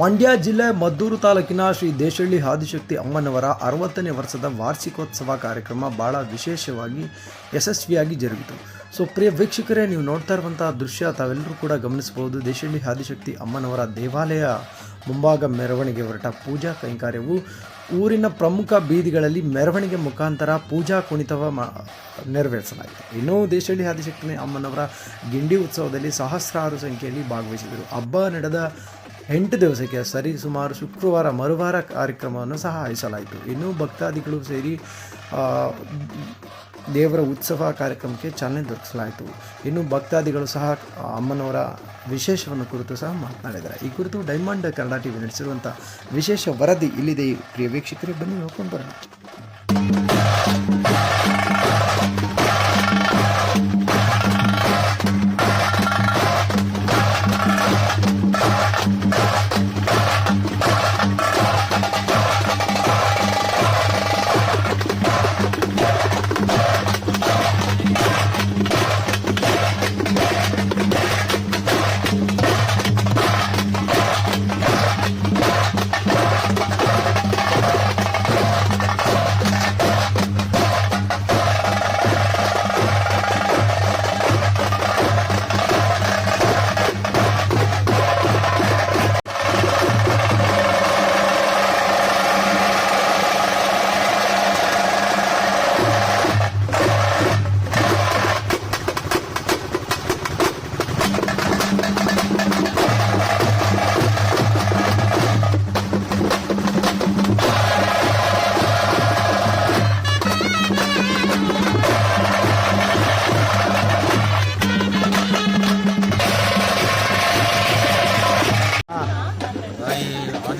ಮಂಡ್ಯ ಜಿಲ್ಲೆ ಮದ್ದೂರು ತಾಲೂಕಿನ ಶ್ರೀ ದೇಶಳ್ಳಿ ಆದಿಶಕ್ತಿ ಅಮ್ಮನವರ ಅರವತ್ತನೇ ವರ್ಷದ ವಾರ್ಷಿಕೋತ್ಸವ ಕಾರ್ಯಕ್ರಮ ಭಾಳ ವಿಶೇಷವಾಗಿ ಯಶಸ್ವಿಯಾಗಿ ಜರುಗಿತು. ಸೊ, ಪ್ರಿಯ ವೀಕ್ಷಕರೇ, ನೀವು ನೋಡ್ತಾ ಇರುವಂತಹ ದೃಶ್ಯ ತಾವೆಲ್ಲರೂ ಕೂಡ ಗಮನಿಸಬಹುದು. ದೇಶಳ್ಳಿ ಆದಿಶಕ್ತಿ ಅಮ್ಮನವರ ದೇವಾಲಯ ಮುಂಭಾಗ ಮೆರವಣಿಗೆ ಹೊರಟ ಪೂಜಾ ಕೈಂಕಾರ್ಯವು ಊರಿನ ಪ್ರಮುಖ ಬೀದಿಗಳಲ್ಲಿ ಮೆರವಣಿಗೆ ಮುಖಾಂತರ ಪೂಜಾ ಕುಣಿತವ ಮಾ, ನೆರವೇರಿಸಲಾಯಿತು. ಇನ್ನು ದೇಶಳ್ಳಿ ಆದಿಶಕ್ತಿ ಅಮ್ಮನವರ ಗಿಂಡಿ ಉತ್ಸವದಲ್ಲಿ ಸಹಸ್ರಾರು ಸಂಖ್ಯೆಯಲ್ಲಿ ಭಾಗವಹಿಸಿದರು. ಹಬ್ಬ ನಡೆದ ಎಂಟು ದಿವಸಕ್ಕೆ ಸರಿ ಸುಮಾರು ಶುಕ್ರವಾರ ಮರುವಾರ ಕಾರ್ಯಕ್ರಮವನ್ನು ಸಹ ಆಯಿಸಲಾಯಿತು ಇನ್ನು ಭಕ್ತಾದಿಗಳು ಸೇರಿ ದೇವರ ಉತ್ಸವ ಕಾರ್ಯಕ್ರಮಕ್ಕೆ ಚಾಲನೆ ದೊರಕಿಸಲಾಯಿತು ಇನ್ನು ಭಕ್ತಾದಿಗಳು ಸಹ, ಅಮ್ಮನವರ ವಿಶೇಷವನ್ನು ಕುರಿತು ಸಹ ಮಾತನಾಡಿದ್ದಾರೆ. ಈ ಕುರಿತು ಡೈಮಂಡ್ ಕನ್ನಡ ಟಿವಿ ನಡೆಸಿರುವಂಥ ವಿಶೇಷ ವರದಿ ಇಲ್ಲಿದೆ. ಪ್ರಿಯ ವೀಕ್ಷಕರೇ, ಬನ್ನಿ ನೋಡ್ಕೊಂಡು ಬರೋಣ.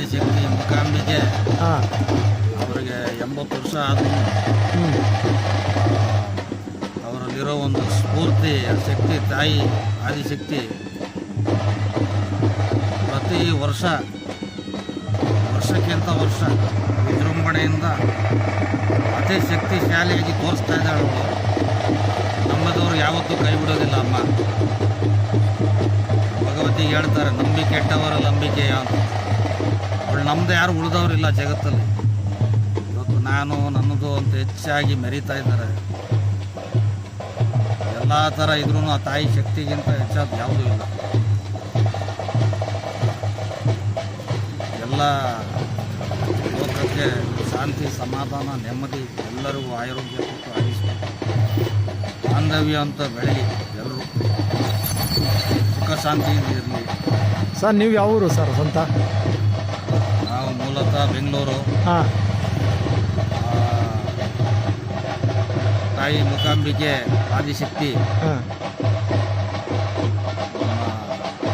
ಆದಿಶಕ್ತಿ ಮುಖಾಂಬಿಗೆ ಹಾಂ ಅವರಿಗೆ ಎಂಬತ್ತು ವರ್ಷ ಆದರೂ ಅವರಲ್ಲಿರೋ ಒಂದು ಸ್ಫೂರ್ತಿ ಶಕ್ತಿ ತಾಯಿ ಆದಿಶಕ್ತಿ ಪ್ರತಿ ವರ್ಷ ವರ್ಷಕ್ಕಿಂತ ವರ್ಷ ವಿಜೃಂಭಣೆಯಿಂದ ಅತಿ ಶಕ್ತಿಶಾಲಿಯಾಗಿ ತೋರಿಸ್ತಾ ಇದ್ದಾಳೆ ನಮ್ಮದವರು ಯಾವತ್ತೂ ಕೈ ಬಿಡೋದಿಲ್ಲ ಅಮ್ಮ. ಭಗವತಿ ಹೇಳ್ತಾರೆ ನಂಬಿಕೆ ಕೆಟ್ಟವರ ನಂಬಿಕೆ ಅಂತ. ಅವಳು ನಮ್ಮದು ಯಾರು ಉಳಿದವರಿಲ್ಲ ಜಗತ್ತಲ್ಲಿ. ಇವತ್ತು ನಾನು, ನನ್ನದು ಅಂತ ಹೆಚ್ಚಾಗಿ ಮೆರೀತಾ ಇದ್ದಾರೆ. ಎಲ್ಲ ಥರ ಇದ್ರೂ ಆ ತಾಯಿ ಶಕ್ತಿಗಿಂತ ಹೆಚ್ಚಾದ ಯಾವುದೂ ಇಲ್ಲ. ಎಲ್ಲ ಲೋಕಕ್ಕೆ ಶಾಂತಿ, ಸಮಾಧಾನ, ನೆಮ್ಮದಿ ಎಲ್ಲರಿಗೂ ಆರೋಗ್ಯ ಕೊಟ್ಟು ಆಯುಷ್ಮಾನ್ ಬಾಂಧವ್ಯ ಅಂತ ಬೆಳಗ್ಗೆ ಎಲ್ಲರೂ ಸುಖ ಶಾಂತಿಯಿಂದ ಇರಲಿ. ಸರ್, ನೀವು ಯಾವ ಊರು ಸರ್, ಸ್ವಂತ? ಮೂಲತಃ ಬೆಂಗಳೂರು. ಹಾಂ. ತಾಯಿ ಮುಖಾಂಬಿಕೆ ಆದಿಶಕ್ತಿ. ಹಾಂ.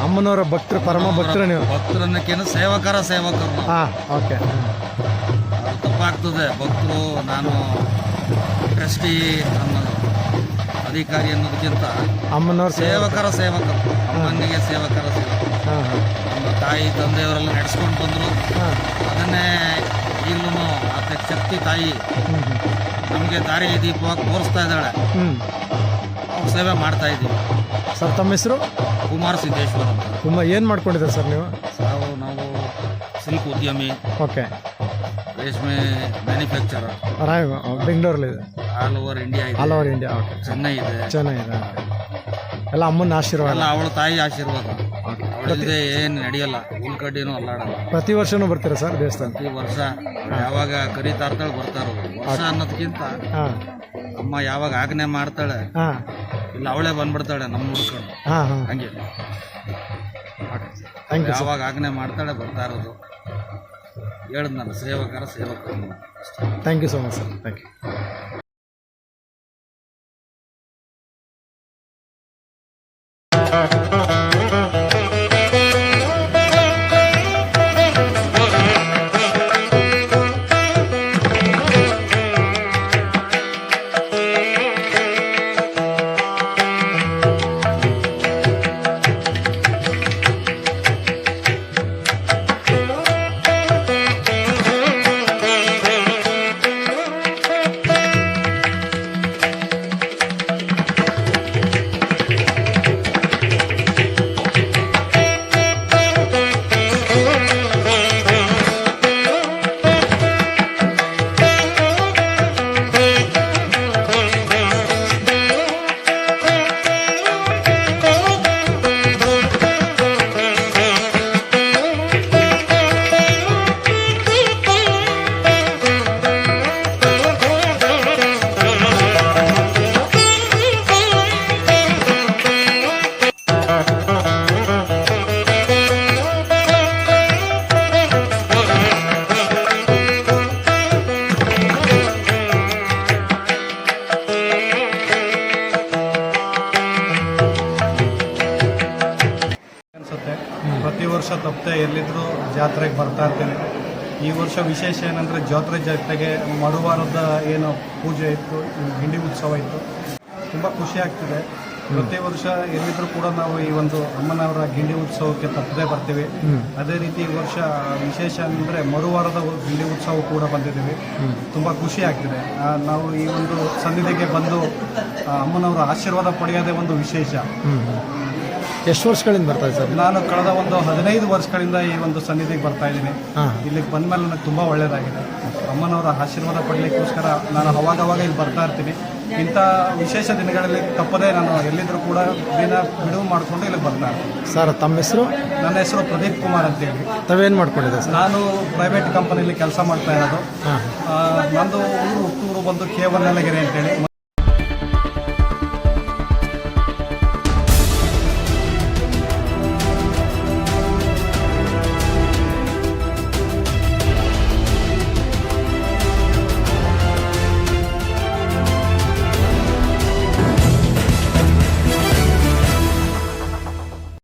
ಅಮ್ಮನವರ ಭಕ್ತರು ಪರಮ ಭಕ್ತರು ನೀವು. ಭಕ್ತರನ್ನಕ್ಕೇನು ಸೇವಕರ ಸೇವಕರು ನಾವು. ಹಾಂ ಓಕೆ. ಅದು ತಪ್ಪಾಗ್ತದೆ. ಭಕ್ತರು ನಾನು ಟ್ರಸ್ಟಿ ಅನ್ನೋದು ಅಧಿಕಾರಿ ಅನ್ನೋದಕ್ಕಿಂತ ಅಮ್ಮನವ್ರ ಸೇವಕರ ಸೇವಕರು. ಅಮ್ಮನಿಗೆ ಸೇವಕರ ಸೇವಕರು. ನಮ್ಮ ತಾಯಿ ತಂದೆಯವರೆಲ್ಲ ನಡೆಸ್ಕೊಂಡು ಬಂದರು. ಅದನ್ನೇ ಈಗಲೂ ಆತ ಶಕ್ತಿ ತಾಯಿ. ನಮಗೆ ದಾರಿ ದೀಪವಾಗಿ ತೋರಿಸ್ತಾ ಇದ್ದಾಳೆ. ನಾವು ಸೇವೆ ಮಾಡ್ತಾ ಇದ್ದೀವಿ. ಸರ್ ತಮ್ಮ ಹೆಸರು? ಕುಮಾರ್ ಸಿದ್ದೇಶ್ವರ ಅಂತ. ತುಂಬ ಏನು ಮಾಡ್ಕೊಂಡಿದ್ದೆ ಸರ್ ನೀವು? ನಾವು ನಾವು ಸಿಲ್ಕ್ ಉದ್ಯಮಿ. ಓಕೆ. ರೇಷ್ಮೆ ಮ್ಯಾನುಫ್ಯಾಕ್ಚರ್ ರಾಯ್ ಬೆಂಗಳೂರಲ್ಲಿದೆ ಆಲ್ ಓವರ್ ಇಂಡಿಯಾ ಇದೆ. All over India okay Chennai ಇದೆ. ಚೆನ್ನಾಗಿದೆ ಎಲ್ಲ ಅಮ್ಮನ ಆಶೀರ್ವಾದ. ಎಲ್ಲ ಅವಳ ತಾಯಿ ಆಶೀರ್ವಾದ. ಓಕೆ. ಅವಳಿಲ್ಲದೆ ಏನು ನಡೆಯಲ್ಲ. ಉಳ್ಕಡ್ಡಿನೂ ಅಲ್ಲಾಡಲ್ಲ. ಪ್ರತಿ ವರ್ಷನೂ ಬರ್ತೀರಾ ಸರ್ ದೇವಸ್ಥಾನ? ಪ್ರತಿ ವರ್ಷ ಯಾವಾಗ ಕರೀತಾರ್ತಾಳೆ ಬರ್ತಾರ. ವರ್ಷ ಅನ್ನೋದಕ್ಕಿಂತ ಹಾಂ. ಅಮ್ಮ ಯಾವಾಗ ಆಜ್ಞೆ ಮಾಡ್ತಾಳೆ ಹಾಂ. ಇಲ್ಲ ಅವಳೇ ಬಂದ್ಬಿಡ್ತಾಳೆ ನಮ್ಮ ಹುಡ್ಕೊಂಡು ಹಾಂ ಹಾಂ. ಹಂಗೆ. ಥ್ಯಾಂಕ್ ಯು ಸರ್ ಯಾವಾಗ ಆಜ್ಞೆ ಮಾಡ್ತಾಳೆ ಬರ್ತಾ ಇರೋದು. ನಾನು ಸೇವಕರ ಸೇವಕರು. Thank you so much sir thank you ಎಲ್ಲಿದ್ದರೂ ಜಾತ್ರೆಗೆ ಬರ್ತಾ ಇರ್ತೇನೆ. ಈ ವರ್ಷ ವಿಶೇಷ ಏನಂದರೆ ಜಾತ್ರೆ ಜಾತ್ರೆಗೆ ಮರುವಾರದ ಏನು ಪೂಜೆ ಇತ್ತು ಹಿಂಡಿ ಉತ್ಸವ ಇತ್ತು. ತುಂಬ ಖುಷಿ ಆಗ್ತಿದೆ. ಪ್ರತಿ ವರ್ಷ ಎಲ್ಲಿದ್ರು ಕೂಡ ನಾವು ಈ ಒಂದು ಅಮ್ಮನವರ ಗಿಂಡಿ ಉತ್ಸವಕ್ಕೆ ತಪ್ಪದೆ ಬರ್ತೀವಿ. ಅದೇ ರೀತಿ ಈ ವರ್ಷ ವಿಶೇಷ ಅಂದರೆ ಮರುವಾರದ ಗಿಂಡಿ ಉತ್ಸವ ಕೂಡ ಬಂದಿದ್ದೀವಿ. ತುಂಬ ಖುಷಿ ಆಗ್ತಿದೆ. ನಾವು ಈ ಒಂದು ಸನ್ನಿಧಿಗೆ ಬಂದು ಅಮ್ಮನವರ ಆಶೀರ್ವಾದ ಪಡೆಯೋದೇ ಒಂದು ವಿಶೇಷ. ಎಷ್ಟು ವರ್ಷಗಳಿಂದ ಬರ್ತಾ ಇದೆ ಸರ್? ನಾನು ಕಳೆದ ಒಂದು ಹದಿನೈದು ವರ್ಷಗಳಿಂದ ಈ ಒಂದು ಸನ್ನಿಧಿಗೆ ಬರ್ತಾ ಇದ್ದೀನಿ. ಹಾಂ. ಇಲ್ಲಿಗೆ ಬಂದ ಮೇಲೆ ನನಗೆ ತುಂಬ ಒಳ್ಳೆಯದಾಗಿದೆ ಅಮ್ಮನವರ ಆಶೀರ್ವಾದ ಪಡಲಿಕ್ಕೋಸ್ಕರ ನಾನು ಅವಾಗವಾಗ ಇಲ್ಲಿ ಬರ್ತಾ ಇರ್ತೀನಿ. ಇಂಥ ವಿಶೇಷ ದಿನಗಳಲ್ಲಿ ತಪ್ಪದೇ ನಾನು ಎಲ್ಲಿದ್ದರೂ ಕೂಡ ದಿನ ಬಿಡುವು ಮಾಡಿಕೊಂಡು ಇಲ್ಲಿಗೆ ಬರ್ತಾ ಇರ್ತೀನಿ. ಸರ್ ತಮ್ಮ ಹೆಸರು? ನನ್ನ ಹೆಸರು ಪ್ರದೀಪ್ ಕುಮಾರ್ ಅಂತೇಳಿ. ತಾವೇನು ಮಾಡ್ಕೊಂಡಿದ್ದೆ ಸರ್? ನಾನು ಪ್ರೈವೇಟ್ ಕಂಪನಿಯಲ್ಲಿ ಕೆಲಸ ಮಾಡ್ತಾ ಇರೋದು. ಹಾಂ. ನಂದು ಊರು ಹುಟ್ಟೂರು ಬಂದು ಕೆ ನೆಲಗೆರೆ ಅಂತೇಳಿ.